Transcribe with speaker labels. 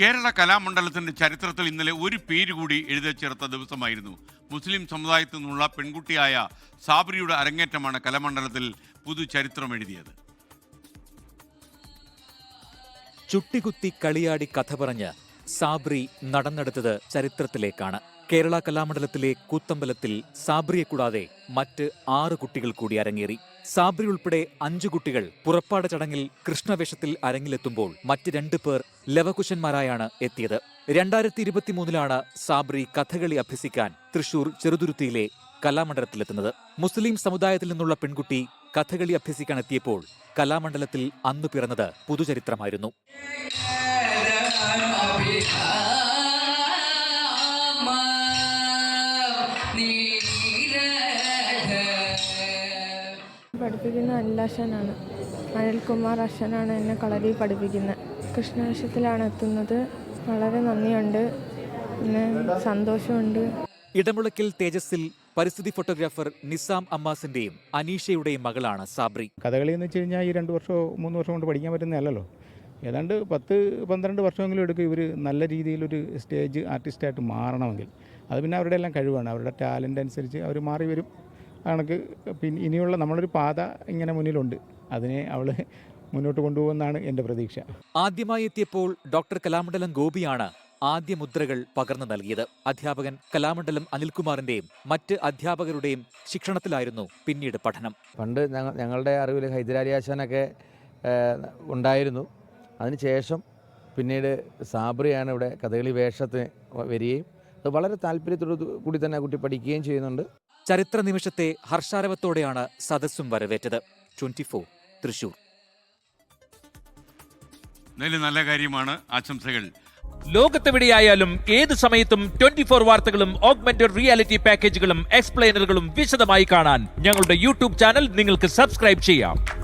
Speaker 1: കേരള കലാമണ്ഡലത്തിന്റെ ചരിത്രത്തിൽ ഇന്നലെ ഒരു പേര് കൂടി എഴുതി ചേർത്ത ദിവസമായിരുന്നു. മുസ്ലിം സമുദായത്തിൽ നിന്നുള്ള പെൺകുട്ടിയായ സാബരിയുടെ അരങ്ങേറ്റമാണ് കലാമണ്ഡലത്തിൽ പുതുചരിത്രം എഴുതിയത്.
Speaker 2: ചുട്ടികുത്തി കളിയാടി കഥ പറഞ്ഞ് സാബ്രി നടന്നെടുത്തത് ചരിത്രത്തിലേക്കാണ്. കേരള കലാമണ്ഡലത്തിലെ കൂത്തമ്പലത്തിൽ സാബ്രിയെ കൂടാതെ മറ്റ് ആറ് കുട്ടികൾ കൂടി അരങ്ങേറി. സാബ്രി ഉൾപ്പെടെ അഞ്ചു കുട്ടികൾ പുറപ്പാട് ചടങ്ങിൽ കൃഷ്ണവേഷത്തിൽ അരങ്ങിലെത്തുമ്പോൾ മറ്റ് രണ്ടു പേർ ലവകുശന്മാരായാണ് എത്തിയത്. രണ്ടായിരത്തി ഇരുപത്തിമൂന്നിലാണ് സാബ്രി കഥകളി അഭ്യസിക്കാൻ തൃശൂർ ചെറുതുരുത്തിയിലെ കലാമണ്ഡലത്തിലെത്തുന്നത്. മുസ്ലിം സമുദായത്തിൽ നിന്നുള്ള പെൺകുട്ടി കഥകളി അഭ്യസിക്കാൻ എത്തിയപ്പോൾ കലാമണ്ഡലത്തിൽ അന്നു പിറന്നത് പുതുചരിത്രമായിരുന്നു.
Speaker 3: പഠിപ്പിക്കുന്ന അനിലാശനാണ്. അനിൽകുമാർ അശ്വനാണ് എന്നെ കളരി പഠിപ്പിക്കുന്നത്. കൃഷ്ണവേഷത്തിലാണ് എത്തുന്നത്. വളരെ നന്ദിയുണ്ട്. പിന്നെ സന്തോഷമുണ്ട്.
Speaker 2: ഇടമുളക്കിൽ തേജസ്സിൽ പരിസ്ഥിതി ഫോട്ടോഗ്രാഫർ നിസാം അമ്മാസിന്റെയും അനീഷയുടെയും മകളാണ് സാബ്രി.
Speaker 4: കഥകളി എന്ന് വെച്ച് കഴിഞ്ഞാൽ ഈ രണ്ട് വർഷമോ മൂന്ന് വർഷം കൊണ്ട് പഠിക്കാൻ പറ്റുന്നതല്ലല്ലോ. ഏതാണ്ട് പത്ത് പന്ത്രണ്ട് വർഷമെങ്കിലും എടുക്കും ഇവർ നല്ല രീതിയിലൊരു സ്റ്റേജ് ആർട്ടിസ്റ്റായിട്ട് മാറണമെങ്കിൽ. അത് പിന്നെ അവരുടെ എല്ലാം കഴിവാണ്. അവരുടെ ടാലന്റ് അനുസരിച്ച് അവർ മാറി വരും. കണക്ക് പിന്നെ ഇനിയുള്ള നമ്മളൊരു പാത ഇങ്ങനെ മുന്നിലുണ്ട്. അതിനെ അവൾ മുന്നോട്ട് കൊണ്ടുപോകുമെന്നാണ് എന്റെ പ്രതീക്ഷ.
Speaker 2: ആദ്യമായി എത്തിയപ്പോൾ ഡോക്ടർ കലാമണ്ഡലം ഗോപിയാണ് ആദ്യ മുദ്രകൾ പകർന്നു നൽകിയത്. അധ്യാപകൻ കലാമണ്ഡലം അനിൽകുമാറിന്റെയും മറ്റ് അധ്യാപകരുടെയും ശിക്ഷണത്തിലായിരുന്നു പിന്നീട് പഠനം.
Speaker 5: പണ്ട് ഞങ്ങളുടെ അറിവിൽ ഹൈദരാലി ആശാനൊക്കെ ഉണ്ടായിരുന്നു. അതിനുശേഷം പിന്നീട് സാബ്രിയാണ് ഇവിടെ കഥകളി വേഷത്തിന് വരികയും അത് വളരെ താല്പര്യത്തോടു കൂടി തന്നെ കുട്ടി പഠിക്കുകയും ചെയ്യുന്നുണ്ട്.
Speaker 2: ചരിത്ര നിമിഷത്തെ ഹർഷാരവത്തോടെയാണ് സദസ്സും വരവേറ്റത്. Twenty four Thrissur.
Speaker 1: നല്ല കാര്യമാണ്. ആശംസകൾ.
Speaker 6: ലോകത്തെവിടെയായാലും ഏത് സമയത്തും ട്വന്റി ഫോർ വാർത്തകളും ഓഗ്മെന്റഡ് റിയാലിറ്റി പാക്കേജുകളും എക്സ്പ്ലെയിനറുകളും വിശദമായി കാണാൻ ഞങ്ങളുടെ യൂട്യൂബ് ചാനൽ നിങ്ങൾക്ക് സബ്സ്ക്രൈബ് ചെയ്യാം.